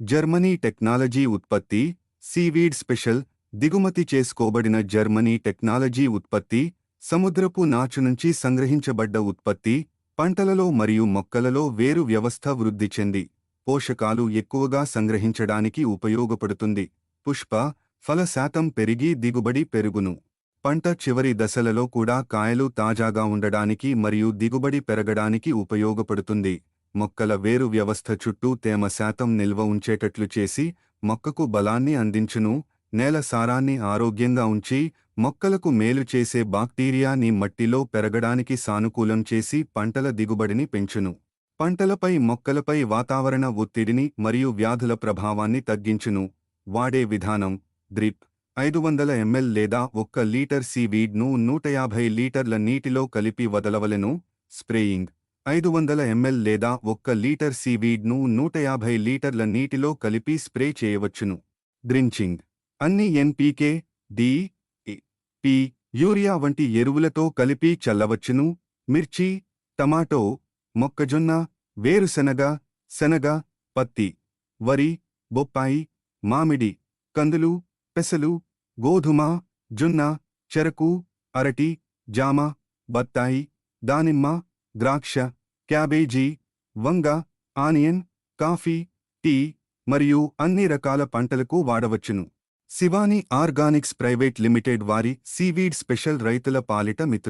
Germany technology ఉత్పత్తి seaweed special దిగుమతి చేసుకోబడిన జర్మనీ టెక్నాలజీ ఉత్పత్తి సముద్రపు నాచు నుంచి సంగ్రహించబడ్డ ఉత్పత్తి పంటలలో మరియు మొక్కలలో వేరు వ్యవస్థ వృద్ధి చెంది పోషకాలు ఎక్కువగా సంగ్రహించడానికి ఉపయోగపడుతుంది పుష్ప ఫల శాతం పెరిగి దిగుబడి పెరుగును. పంట చివరి దశలలో కూడా కాయలు తాజాగా ఉండడానికి మరియు దిగుబడి పెరగడానికి ఉపయోగపడుతుంది. మొక్కల వేరు వ్యవస్థ చుట్టూ తేమ శాతం నిల్వ ఉంచేటట్లు చేసి మొక్కకు బలాన్ని అందించును నేల సారాన్ని ఆరోగ్యంగా ఉంచి మొక్కలకు మేలు చేసే బాక్టీరియాని మట్టిలో పెరగడానికి సానుకూలం చేసి పంటల దిగుబడిని పెంచును. పంటలపై మొక్కలపై వాతావరణ ఒత్తిడిని మరియు వ్యాధుల ప్రభావాన్ని తగ్గించును. వాడే విధానం డ్రిప్ ఐదు వందల ఎంఎల్ లేదా ఒక్క లీటర్ సీవీడ్ను నూట యాభై లీటర్ల నీటిలో కలిపి వదలవలెను. స్ప్రేయింగ్ ఐదు వందల ఎంఎల్ లేదా ఒక్క లీటర్ సీవీడ్ను నూట యాభై లీటర్ల నీటిలో కలిపి స్ప్రే చేయవచ్చును. డ్రించింగ్. అన్ని ఎన్పీకే డి పి యూరియా వంటి ఎరువులతో కలిపి చల్లవచ్చును. మిర్చి టమాటో మొక్కజొన్న వేరుశెనగ శనగ పత్తి వరి బొప్పాయి మామిడి కందులు పెసలు గోధుమ జొన్న చెరకు అరటి జామ బత్తాయి దానిమ్మ ద్రాక్ష క్యాబేజీ వంగ ఆనియన్ కాఫీ టీ మరియు అన్ని రకాల పంటలకు వాడవచ్చును. శివాని ఆర్గానిక్స్ ప్రైవేట్ లిమిటెడ్ వారి సీవీడ్ స్పెషల్ రైతుల పాలిట మిత్రుడు.